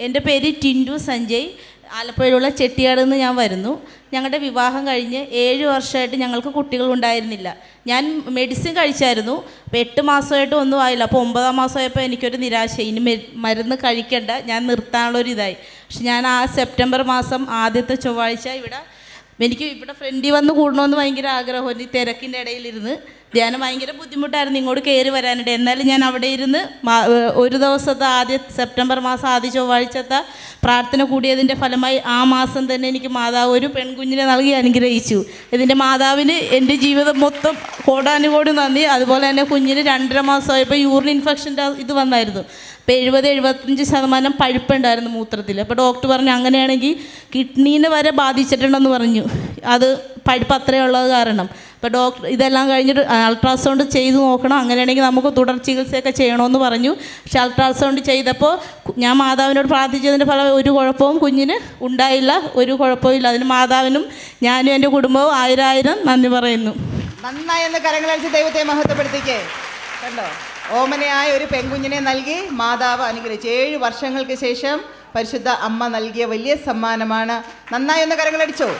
എന്റെ പേര് ടിൻഡു സഞ്ജയ്. ആലപ്പുഴയിലുള്ള ചെട്ടിയാട് നിന്ന് ഞാൻ വരുന്നു. ഞങ്ങളുടെ വിവാഹം കഴിഞ്ഞ് ഏഴ് വർഷമായിട്ട് ഞങ്ങൾക്ക് കുട്ടികൾ ഉണ്ടായിരുന്നില്ല ഞാൻ മെഡിസിൻ കഴിച്ചായിരുന്നു. എട്ട് മാസമായിട്ട് ഒന്നും ആയില്ല. അപ്പോൾ ഒമ്പതാം മാസമായപ്പോൾ എനിക്കൊരു നിരാശ ഇനി മരുന്ന് കഴിക്കണ്ട. ഞാൻ നിർത്താനുള്ളൊരിതായി. പക്ഷെ ഞാൻ ആ സെപ്റ്റംബർ മാസം ആദ്യത്തെ ചൊവ്വാഴ്ച ഇവിടെ എനിക്ക് ഇവിടെ ഫ്രണ്ടിൽ വന്ന് കൂടണമെന്ന് ഭയങ്കര ആഗ്രഹം. ഈ തിരക്കിന്റെ ഇടയിലിരുന്ന്. ധ്യാനം ഭയങ്കര ബുദ്ധിമുട്ടായിരുന്നു. ഇങ്ങോട്ട് കയറി വരാനായിട്ട് എന്നാലും ഞാൻ അവിടെ ഇരുന്ന് ഒരു ദിവസത്തെ ആദ്യ സെപ്റ്റംബർ മാസം ആദ്യ ചൊവ്വാഴ്ചത്തെ പ്രാർത്ഥന കൂടിയതിന്റെ ഫലമായി ആ മാസം തന്നെ എനിക്ക് മാതാവ് ഒരു പെൺകുഞ്ഞിനെ നൽകി അനുഗ്രഹിച്ചു. ഇതിന്റെ മാതാവിന് എന്റെ ജീവിതം മൊത്തം കോടാനുകോടി നന്ദി. അതുപോലെ തന്നെ കുഞ്ഞിന് രണ്ടര മാസമായപ്പോൾ യൂറിൻ ഇൻഫെക്ഷന്റെ ഇത് വന്നായിരുന്നു. അപ്പോൾ എഴുപത് എഴുപത്തഞ്ച് ശതമാനം പഴുപ്പുണ്ടായിരുന്നു മൂത്രത്തിൽ അപ്പോൾ ഡോക്ടർ പറഞ്ഞു അങ്ങനെയാണെങ്കിൽ കിഡ്നീനെ വരെ ബാധിച്ചിട്ടുണ്ടെന്ന് പറഞ്ഞു. അത് പഴുപ്പ് അത്രയേ ഉള്ളത് കാരണം. അപ്പോൾ ഡോക്ടർ ഇതെല്ലാം കഴിഞ്ഞിട്ട് അൾട്രാസൗണ്ട് ചെയ്ത് നോക്കണം. അങ്ങനെയാണെങ്കിൽ നമുക്ക് തുടർ ചികിത്സയൊക്കെ ചെയ്യണമെന്ന് പറഞ്ഞു. പക്ഷെ അൾട്രാസൗണ്ട് ചെയ്തപ്പോൾ ഞാൻ മാതാവിനോട് പ്രാർത്ഥിച്ചതിന്റെ ഫലം ഒരു കുഴപ്പവും കുഞ്ഞിന് ഉണ്ടായില്ല. ഒരു കുഴപ്പവും ഇല്ല. അതിന് മാതാവിനും ഞാനും എന്റെ കുടുംബവും ആയിരം ആയിരം നന്ദി പറയുന്നു. നന്നായി എന്ന് കരങ്ങളടിച്ച് ദൈവത്തെ മഹത്വപ്പെടുത്തിക്കേ. കണ്ടോ? ഓമനയായ ഒരു പെൺകുഞ്ഞിനെ നൽകി മാതാവ് അനുഗ്രഹിച്ചു. ഏഴ് വർഷങ്ങൾക്ക് ശേഷം പരിശുദ്ധ അമ്മ നൽകിയ വലിയ സമ്മാനമാണ്. നന്നായി ഒന്ന് കരങ്ങളടിച്ചോ.